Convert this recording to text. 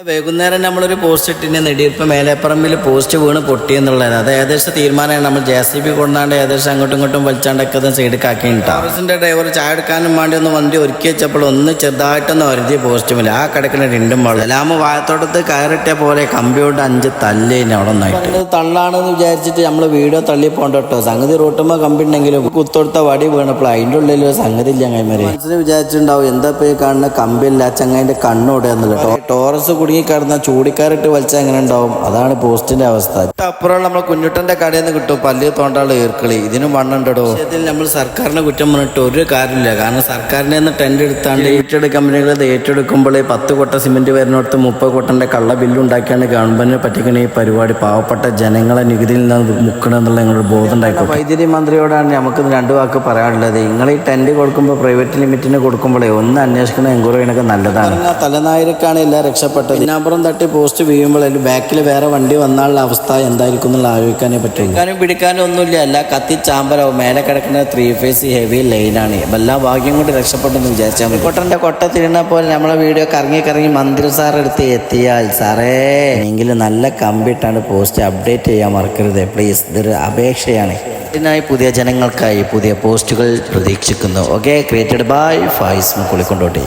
വൈകുന്നേരം നമ്മളൊരു post ഇട്ടിന് നെടിയപ്പം Meleparambil post വീണ് പൊട്ടിയെന്നുള്ളത് അത് ഏകദേശം തീരുമാനമാണ്. നമ്മൾ ജെ സി ബി കൊണ്ടാണ്ട് ഏകദേശം അങ്ങോട്ടും ഇങ്ങോട്ടും വലിച്ചാണ്ടൊക്കെ സൈഡിൽ ടാറിസിന്റെ ഡ്രൈവർ ചായ എടുക്കാനും വേണ്ടി ഒന്ന് വണ്ടി ഒരുക്കി വെച്ചപ്പോൾ ഒന്ന് ചെറുതായിട്ടൊന്ന് പോസ്റ്റ് മേലെ ആ കിടക്കുന്ന രണ്ടും വളരെ എല്ലാം വായത്തോട്ടത്ത് കയറിട്ടിയ പോലെ കമ്പ്യൂട്ടർ അഞ്ച് തല്ലേനെ അവിടെ നിന്നായിട്ട് തള്ളാണെന്ന് വിചാരിച്ചിട്ട് നമ്മൾ വീഡിയോ തള്ളി പോകണ്ട കേട്ടോ സംഗതി റൂട്ടുമ്പോൾ കമ്പി ഉണ്ടെങ്കിലും കുത്തൊടുത്ത വടി വീണപ്പോൾ അതിന്റെ ഉള്ളിൽ ഒരു സംഗതി ഇല്ല കൈമാരി മനസ്സിന് വിചാരിച്ചിട്ടുണ്ടാവും എന്താ പോയി കാണുന്ന കമ്പില്ല കണ്ണോടെ എന്നുള്ളത്. ടോറസ് കുടുങ്ങി കിടന്ന ചൂടിക്കാരിട്ട് വലിച്ച എങ്ങനെ ഉണ്ടാവും അതാണ് പോസ്റ്റിന്റെ അവസ്ഥ. അപ്പുറം നമ്മൾ കുഞ്ഞുട്ടന്റെ കടയിൽ നിന്ന് കിട്ടും പല്ല് തോണ്ടാൾ ഈർക്കളി. ഇതിനും വണ്ണുണ്ടോ ഇതിൽ നമ്മൾ സർക്കാരിനെ കുറ്റം പറഞ്ഞിട്ട് ഒരു കാര്യമില്ല. കാരണം സർക്കാരിനെ നിന്ന് ടെൻഡ് എടുത്താണ്ട് ഏറ്റെടു കമ്പനികൾ ഇത് ഏറ്റെടുക്കുമ്പോൾ പത്ത് കൊട്ട സിമെന്റ് വരുന്നിടത്ത് മുപ്പത് കൊട്ടന്റെ കള്ള ബില്ല് ഉണ്ടാക്കിയാണ് ഗവൺമെന്റിനെ പറ്റിക്കുന്ന ഈ പരിപാടി. പാവപ്പെട്ട ജനങ്ങളെ നികുതിയിൽ നിന്ന് മുക്കണം എന്നുള്ള ഞങ്ങളുടെ ബോധം ഉണ്ടായിക്കോട്ടെ. വൈദ്യുതി മന്ത്രിയോടാണ് നമുക്ക് രണ്ട് വാക്ക് പറയാനുള്ളത്. നിങ്ങൾ ഈ ടെൻഡ് കൊടുക്കുമ്പോൾ പ്രൈവറ്റ് ലിമിറ്റിന് കൊടുക്കുമ്പോഴേ ഒന്ന് അന്വേഷിക്കുന്ന എൻക്വയറി നല്ലതാണ്. തലനായിരക്കാണ് എല്ലാം രക്ഷപ്പെട്ടത്. ഇതിനപ്പുറം തട്ടി പോസ്റ്റ് വീഴുമ്പോൾ അതിൽ ബാക്കിൽ വേറെ വണ്ടി വന്നാലുള്ള അവസ്ഥ എന്തായിരിക്കും എന്നുള്ള ആലോചിക്കാനേ പറ്റും പിടിക്കാനും പിടിക്കാനും ഒന്നുമില്ല. അല്ല കത്തി ചാമ്പലോ മേലെ കിടക്കുന്ന ത്രീ ഫേസ് ഹെവി ലൈനാണ് എല്ലാ ഭാഗ്യം കൊണ്ട് രക്ഷപ്പെട്ടെന്ന് വിചാരിച്ചാൽ മതി. കൊട്ടന്റെ കൊട്ട തിരുന്ന പോലെ നമ്മളെ വീഡിയോ കറങ്ങി കറങ്ങി മന്ത്രി സാർ എടുത്ത് എത്തിയാൽ സാറേ. എങ്കിലും നല്ല കമ്പിട്ടാണ് പോസ്റ്റ് അപ്ഡേറ്റ് ചെയ്യാൻ മറക്കരുത്. പ്ലീസ് ഇതൊരു അപേക്ഷയാണ്. ഇതിനായി പുതിയ ജനങ്ങൾക്കായി പുതിയ പോസ്റ്റുകൾ പ്രതീക്ഷിക്കുന്നു. Okay created by Faiz മുക്കുളിക്കൊണ്ടോട്ടി